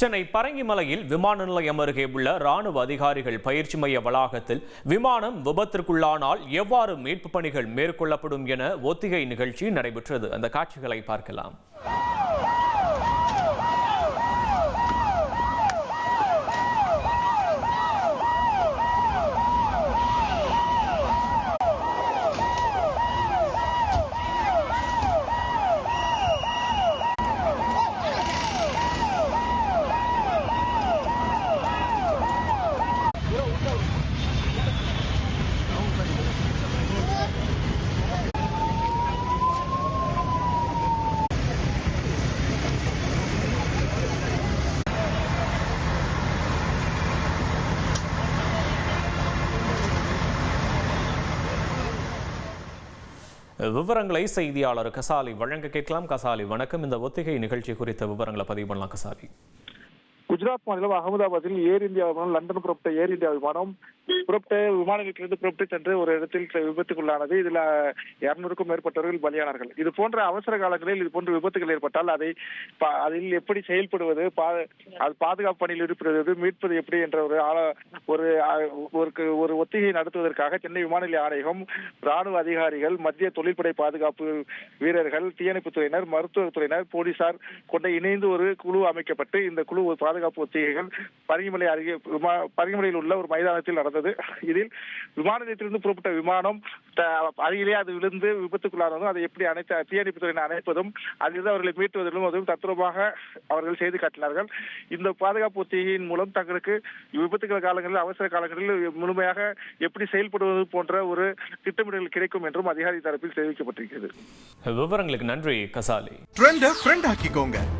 சென்னை பரங்கிமலையில் விமான நிலையம் அருகே உள்ள ராணுவ அதிகாரிகள் பயிற்சி மைய வளாகத்தில் விமானம் விபத்திற்குள்ளானால் எவ்வாறு மீட்பு பணிகள் மேற்கொள்ளப்படும் என ஒத்திகை நிகழ்ச்சி நடைபெற்றது. அந்த காட்சிகளை பார்க்கலாம். விவரங்களை செய்தியாளர் கசாலி வழங்க கேட்கலாம். கசாலி வணக்கம். இந்த ஒத்திகை நிகழ்ச்சி குறித்த விவரங்களை பதிவு பண்ணலாம் கசாலி. குஜராத் மாநிலம் அகமதாபாத்தில் ஏர் இந்தியா விமானம் லண்டன் புறப்பட்ட ஏர் இந்தியா விமானம் புறப்பட்ட விமான நிலையத்திலிருந்து புறப்பட்டு சென்று ஒரு இடத்தில் விபத்துக்குள்ளானது. இதுல இருநூறுக்கும் மேற்பட்டவர்கள் பலியானார்கள். இது போன்ற அவசர காலங்களில் இது போன்ற விபத்துகள் ஏற்பட்டால் அதை பா- அதில் எப்படி செயல்படுவது அது பாதுகாப்பு பணியில் இருப்பது மீட்பது எப்படி என்ற ஒரு ஒரு ஒரு ஒரு ஒத்திகை நடத்துவதற்காக சென்னை விமான நிலைய ஆணையகம் ராணுவ அதிகாரிகள் மத்திய தொழில்படை பாதுகாப்பு வீரர்கள் தீயணைப்புத் துறையினர் மருத்துவத் துறையினர் போலீசார் கொண்ட இணைந்து ஒரு குழு அமைக்கப்பட்டு இந்த குழு ஒரு பாதுகாப்பு ஒத்திகைகள் பரங்கிமலை அருகே பரங்கிமலையில் உள்ள ஒரு மைதானத்தில் நடந்தது. இதில் விமான நிலையத்திலிருந்து புறப்பட்ட விமானம் அருகிலே அது விழுந்து விபத்துக்குள்ளானதும் அதை எப்படி அணைத்த தீயணைப்புத் துறையினர் அணைப்பதும் அதிலிருந்து அவர்களை மீட்டுவதிலும் அதுவும் தத்ரூபமாக அவர்கள் செய்து காட்டினார்கள். இந்த பாதுகாப்பு ஒத்திகையின் மூலம் தங்களுக்கு விபத்துகள் காலங்களில் அவசர காலங்களில் முழுமையாக எப்படி செயல்படுவது போன்ற ஒரு திட்டமிடல் கிடைக்கும் என்றும் அதிகாரி தரப்பில் தெரிவிக்கப்பட்டிருக்கிறது. விவரங்களுக்கு நன்றி கசாலி. ட்ரெண்ட ஃப்ரெண்ட் ஆக்கிக்கோங்க.